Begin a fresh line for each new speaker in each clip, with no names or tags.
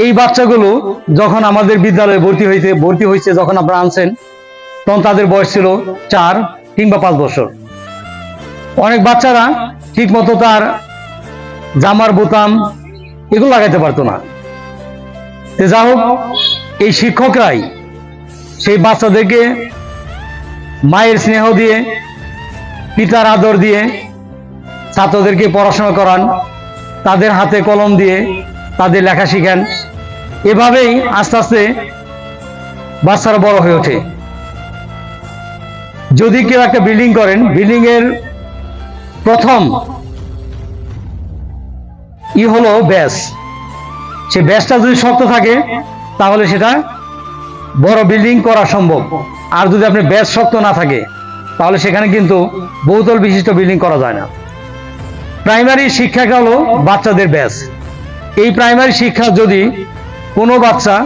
এই বাচ্চাগুলো যখন আমাদের বিদ্যালয়ে ভর্তি হইতে, ভর্তি হয়েছে যখন আপনারা আনছেন, তখন তাদের বয়স ছিল চার কিংবা পাঁচ বছর। অনেক বাচ্চারা ঠিক মতো তার জামার বোতাম এগুলো লাগাইতে পারতো না। যা হোক, এই শিক্ষকরাই সেই বাচ্চাদেরকে মায়ের স্নেহ দিয়ে, পিতার আদর দিয়ে ছাত্রদেরকে পড়াশোনা করান, তাদের হাতে কলম দিয়ে তাদের লেখা শিখান। এভাবেই আস্তে আস্তে বাচ্চারা বড় হয়ে ওঠে। যদি কেউ একটা বিল্ডিং করেন বিল্ডিং এর প্রথম ই হলো ব্যাস। সে ব্যাসটা যদি শক্ত থাকে, তাহলে সেটা বড় বিল্ডিং করা সম্ভব। আর যদি আপনি ব্যাস শক্ত না থাকে, তাহলে সেখানে কিন্তু বহুতল বিশিষ্ট বিল্ডিং করা যায় না। প্রাইমারি শিক্ষাটা হলো বাচ্চাদের ব্যাস। এই প্রাইমারি শিক্ষা যদি কোনো বাচ্চা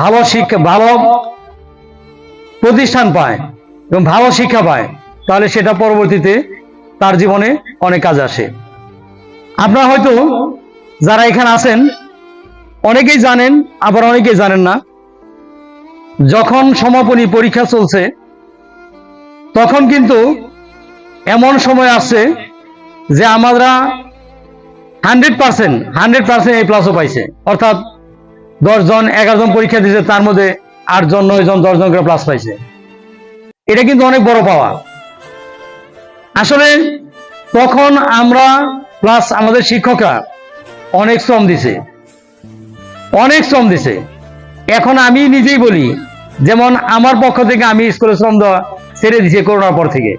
ভালো শিক্ষা, ভালো প্রতিষ্ঠান পায় এবং ভালো শিক্ষা পায়, তাহলে সেটা পরবর্তীতে তার জীবনে অনেক কাজ আসে। আপনারা হয়তো যারা এখানে আছেন, অনেকেই জানেন, আবার অনেকেই জানেন না, যখন সমাপনী পরীক্ষা চলছে, তখন কিন্তু এমন সময় আসছে যে আমরা হান্ড্রেড পার্সেন্ট হান্ড্রেড পার্সেন্ট এই প্লাসও পাইছে। অর্থাৎ দশজন এগারো জন পরীক্ষা দিয়েছে তার মধ্যে আটজন নয় জন দশজন করে প্লাস পাইছে। এটা কিন্তু অনেক বড় পাওয়া। আসলে তখন আমরা প্লাস আমাদের শিক্ষকরা অনেক শ্রম দিছে। অনেক শ্রম দিছে। এখন আমি নিজেই বলি, যেমন আমার পক্ষ থেকে আমি স্কুলে শ্রম দেওয়া ছেড়ে দিছি করোনার পর থেকে।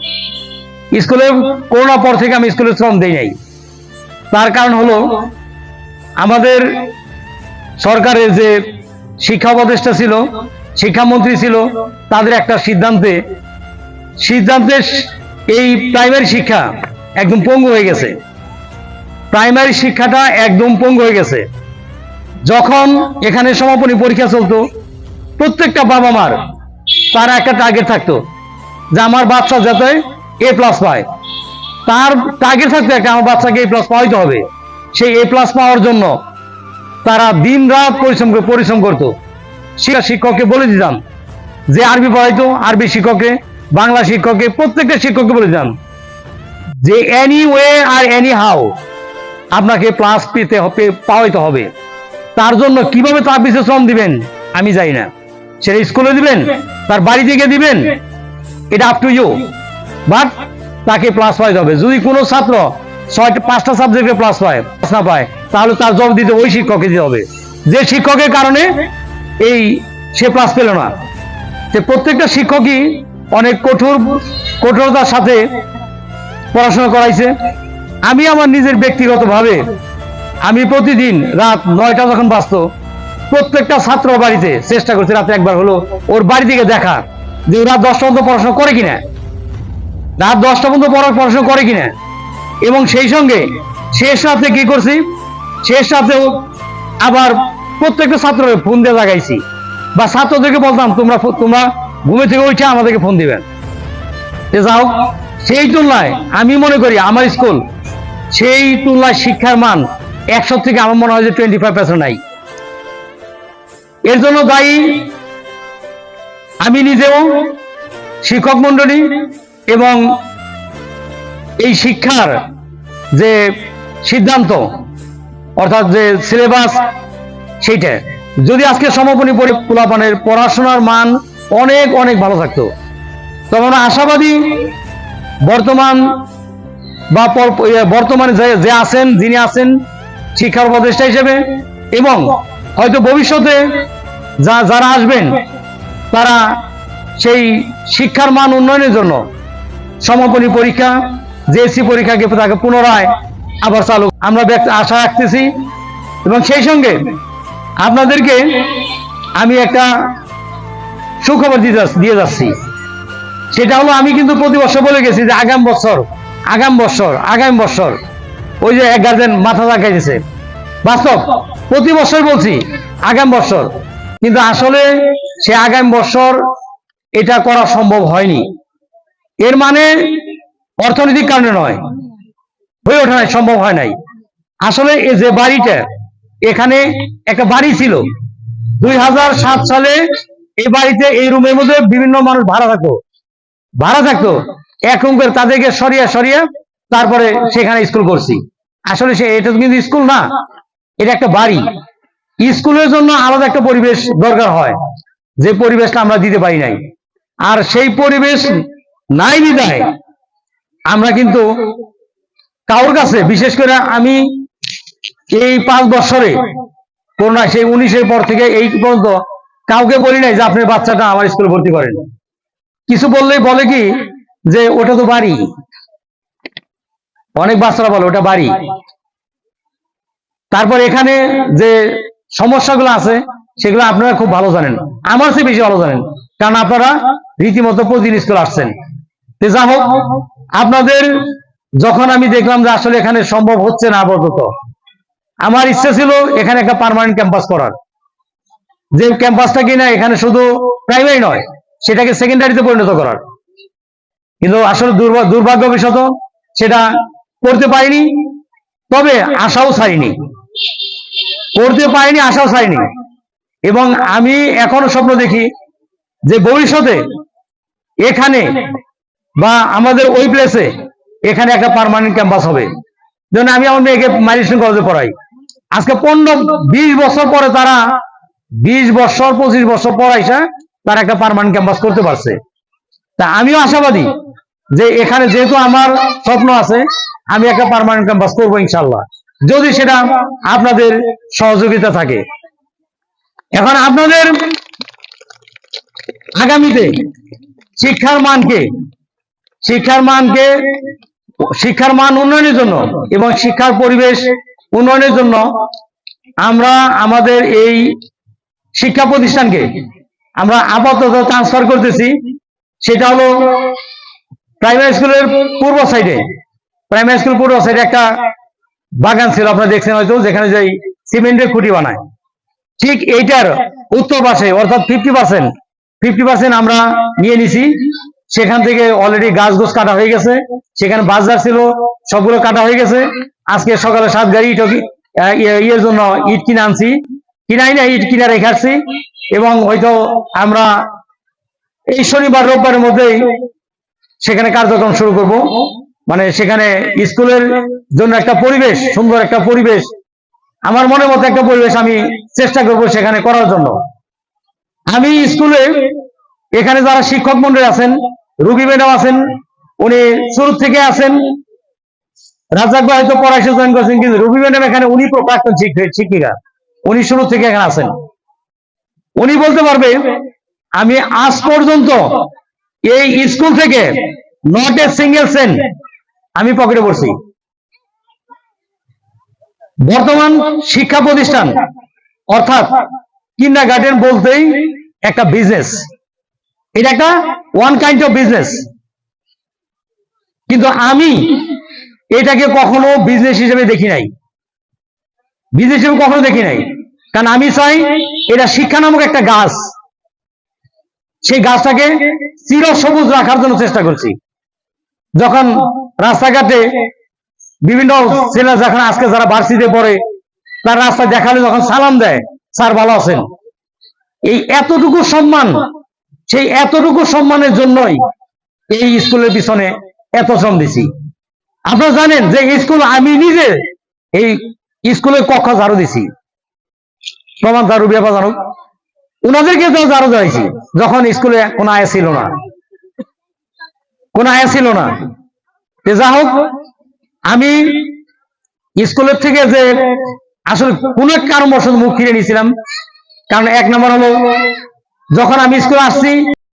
স্কুলে, করোনার পর থেকে আমি স্কুলে শ্রম দেই নাই। তার কারণ হলো আমাদের সরকারের যে শিক্ষা উপদেষ্টা ছিল, শিক্ষামন্ত্রী ছিল, তাদের একটা সিদ্ধান্তে সিদ্ধান্তে এই প্রাইমারি শিক্ষা একদম পঙ্গু হয়ে গেছে। প্রাইমারি শিক্ষাটা একদম পঙ্গু হয়ে গেছে। যখন এখানে সমাপনী পরীক্ষা চলতো, প্রত্যেকটা বাবা মার তার একটা টার্গেট থাকতো যে আমার বাচ্চা যাতে এ প্লাস পায়। তার টার্গেট থাকতো একটা, আমার বাচ্চাকে এ প্লাস পাওয়াইতে হবে। সেই এ প্লাস পাওয়ার জন্য তারা দিন রাত পরিশ্রম পরিশ্রম করতো। শিক্ষা শিক্ষককে বলে দিতাম যে, আরবি পড়াইতো, আরবি শিক্ষককে, বাংলা শিক্ষককে, প্রত্যেকটা শিক্ষককে বলে দিতাম যে এনি ওয়ে আর এনি হাউ আপনাকে প্লাস পেতে হবে, পাওয়াইতে হবে। তার জন্য কীভাবে তার পিছিয়ে শ্রম দিবেন, আমি জানি না। সেটা স্কুলে দিবেন, তার বাড়ি থেকে দিবেন, এটা আপ টু ইউ বাট তাকে প্লাস পাইতে হবে। যদি কোনো ছাত্র ছয়টা, পাঁচটা সাবজেক্টে প্লাস পায় প্লাস না পায়, তাহলে তার জব দিতে ওই শিক্ষককে দিতে হবে। যে শিক্ষকের কারণে এই সে প্লাস পেল না। যে প্রত্যেকটা শিক্ষকই অনেক কঠোর, কঠোরতার সাথে পড়াশোনা করাইছে। আমি আমার নিজের ব্যক্তিগতভাবে আমি প্রতিদিন রাত নয়টা যখন বাঁচত, প্রত্যেকটা ছাত্র বাড়িতে চেষ্টা করছি রাতে একবার হলো ওর বাড়ি থেকে দেখা যে ও রাত দশটা পর্যন্ত পড়াশোনা করে কিনা। রাত দশটা পর্যন্ত পড়ার পড়াশোনা করে কিনা? এবং সেই সঙ্গে শেষ রাতে কি করছি? শেষ রাতেও আবার প্রত্যেকটা ছাত্রকে ফোন দিয়ে লাগাইছি বা ছাত্রদেরকে বলতাম, তোমরা তোমরা ঘুমে থেকে উঠে আমাদেরকে ফোন দিবেন। যাও, সেই তুলনায় আমি মনে করি আমার স্কুল সেই তুলনায় শিক্ষার মান একশো থেকে আমার মনে হয় যে টোয়েন্টি ফাইভ পার্সেন্ট নাই। এর জন্য দায়ী আমি নিজেও শিক্ষক মন্ডলী এবং এই শিক্ষার যে সিদ্ধান্ত অর্থাৎ যে সিলেবাস সেইটা। যদি আজকে সমাপনী পোলাপানের পড়াশোনার মান অনেক অনেক ভালো থাকতো আমরা আশাবাদী বর্তমান বা ইয়ে, বর্তমানে যে- যে আছেন যিনি আছেন শিক্ষার উপদেষ্টা হিসেবে এবং হয়তো ভবিষ্যতে যা যারা আসবেন তারা সেই শিক্ষার মান উন্নয়নের জন্য সমাপনী পরীক্ষা, জেএসসি পরীক্ষাকে তাকে পুনরায় আবার চালু। আমরা আশা রাখতেছি। এবং সেই সঙ্গে আপনাদেরকে আমি একটা সুখবর দিতে দিয়ে যাচ্ছি। সেটা হলো আমি কিন্তু প্রতি বছর বলে গেছি যে আগাম বছর আগাম বছর, আগামী বছর। ওই যে এক গার্জেন মাথা লাগাইছে বাস্তব, প্রতি বছর বলছি, আগাম বছর। কিন্তু আসলে সে আগামী বছর এটা করা সম্ভব হয়নি। এর মানে অর্থনৈতিক কারণে নয়। হয়ে ওঠে নাই, সম্ভব হয় নাই। আসলে এই যে বাড়িটা, এখানে একটা বাড়ি ছিল। দুই হাজার সাত সালে এই বাড়িতে, এই রুমের মধ্যে বিভিন্ন মানুষ ভাড়া থাকতো। ভাড়া থাকতো। এক রুম করে তাদেরকে সরিয়া সরিয়া তারপরে সেখানে স্কুল করছি। আসলে সে এটা তো কিন্তু স্কুল না। এটা একটা বাড়ি। স্কুলের জন্য আলাদা একটা পরিবেশ দরকার হয়। যে পরিবেশটা আমরা দিতে পারি নাই। আর সেই পরিবেশ নাই বিদায়। আমরা কিন্তু কারোর কাছে, বিশেষ করে আমি এই পাঁচ বছরে, করোনা সেই উনিশের পর থেকে এই পর্যন্ত কাউকে বলি নাই যে আপনার বাচ্চাটা আমার স্কুলে ভর্তি করেন। কিছু বললেই বলে কি যে ওটা তো বাড়ি। অনেক বাচ্চারা বলে ওটা বাড়ি। তারপর এখানে যে সমস্যাগুলো আছে, সেগুলো আপনারা খুব ভালো জানেন। আমার চেয়ে বেশি ভালো জানেন। কারণ আপনারা রীতিমতো প্রতিদিন স্কুল আসছেন। যা হোক, আপনাদের যখন আমি দেখলাম যে আসলে এখানে সম্ভব হচ্ছে না আপাতত, আমার ইচ্ছে ছিল এখানে একটা পার্মানেন্ট ক্যাম্পাস করার। যে ক্যাম্পাসটা কিনা এখানে শুধু প্রাইমারি নয়, সেটাকে সেকেন্ডারিতে পরিণত করার। কিন্তু আসলে দুর্ভা- দুর্ভাগ্যবশত সেটা করতে পারিনি, তবে আশাও ছাড়িনি। করতে পারিনি, আশাও ছাড়িনি। এবং আমি এখনও স্বপ্ন দেখি যে ভবিষ্যতে এখানে বা আমাদের ওই প্লেসে এখানে একটা পার্মানেন্ট ক্যাম্পাস হবে। যেমন আমি আমার মেয়েকে মাইলিস্টন কলেজে পড়াই। আজকে পনেরো, বিশ বছর পরে তারা, বিশ বছর, পঁচিশ বছর পর আইসা তারা একটা পার্মানেন্ট ক্যাম্পাস করতে পারছে। তা আমিও আশাবাদী যে এখানে যেহেতু আমার স্বপ্ন আছে, আমি একটা পার্মানেন্ট ক্যাম্পাস করব ইনশাল্লাহ যদি সেটা আপনাদের সহযোগিতা থাকে। এখন আপনাদের আগামীতে শিক্ষার মানকে শিক্ষার মানকে, শিক্ষার মান উন্নয়নের জন্য এবং শিক্ষার পরিবেশ উন্নয়নের জন্য আমরা আমাদের এই শিক্ষা প্রতিষ্ঠানকে আমরা আপাতত ট্রান্সফার করতেছি। সেটা হলো প্রাইমারি স্কুলের পূর্ব সাইডে প্রাইমারি স্কুল পূর্ব সাইডে একটা বাগান ছিল, আপনারা দেখছেন হয়তো, যেখানে যাই সিমেন্টের খুঁটি বানায়। ঠিক এইটার উত্তর পাশে, অর্থাৎ ফিফটি পার্সেন্ট ফিফটি পার্সেন্ট আমরা নিয়ে নিছি। সেখান থেকে অলরেডি গাছ গোছ কাটা হয়ে গেছে। সেখানে বাজার ছিল, সবগুলো কাটা হয়ে গেছে। আজকে সকালে সাত গাড়ি ইট ইয়ের জন্য ইট কিনে আনছি। কিনাই না ইট কিনা রেখে আসছি। এবং হয়তো আমরা এই শনিবার, রোববারের মধ্যেই সেখানে কার্যক্রম শুরু করব। মানে সেখানে স্কুলের জন্য একটা পরিবেশ, সুন্দর একটা পরিবেশ। আমার মনের মতো একটা পরিবেশ আমি চেষ্টা করব সেখানে করার জন্য। আমি স্কুলে, এখানে যারা শিক্ষক মন্ডলী আছেন রুবি ম্যাডাম আছেন, উনি শুরু থেকে আছেন। রাজাক ভাই হয়তো পড়াশো জয়েন করছেন, কিন্তু রুবি ম্যাডাম এখানে উনি প্রাক্তন শিক্ষিকা। উনি শুরু থেকে এখানে আছেন। উনি বলতে পারবে, আমি আজ পর্যন্ত এই স্কুল থেকে নট এ সিঙ্গেল সেন্ট আমি পকেটে পড়ছি বর্তমান শিক্ষা প্রতিষ্ঠান, অর্থাৎ কিন্ডার গার্ডেন বলতেই একটা বিজনেস এটা একটা ওয়ান কাইন্ড অফ বিজনেস কিন্তু আমি এটাকে কখনো বিজনেস হিসেবে দেখি নাই। বিজনেস হিসেবে কখনো দেখি নাই। কারণ আমি চাই এটা শিক্ষা নামক একটা গাছ। সেই গাছটাকে চির সবুজ রাখার জন্য চেষ্টা করছি। যখন রাস্তাঘাটে বিভিন্ন ছেলে যখন আজকে যারা ভার্সিতে পড়ে, তার রাস্তা দেখালে যখন সালাম দেয়, স্যার ভালো আছেন? এই এতটুকু সম্মান সেই এতটুকু সম্মানের জন্যই এই স্কুলের পিছনে এত শ্রম দিছি। আপনারা জানেন যে স্কুল আমি নিজে এই স্কুলের কক্ষ ঝাড়ু দিছি। প্রমাণ ঝাড়ু ব্যাপার জানো ওনাদেরকে তো ঝাড়ু দিয়েছি যখন স্কুলে কোনো আয় ছিল না। কোনো আয় ছিল না। যা হোক, আমি স্কুলের থেকে যে আসলে কোন এক কারণবশত মুখ ফিরে নিয়েছিলাম, কারণ এক নম্বর হলো যখন আমি স্কুলে আসছি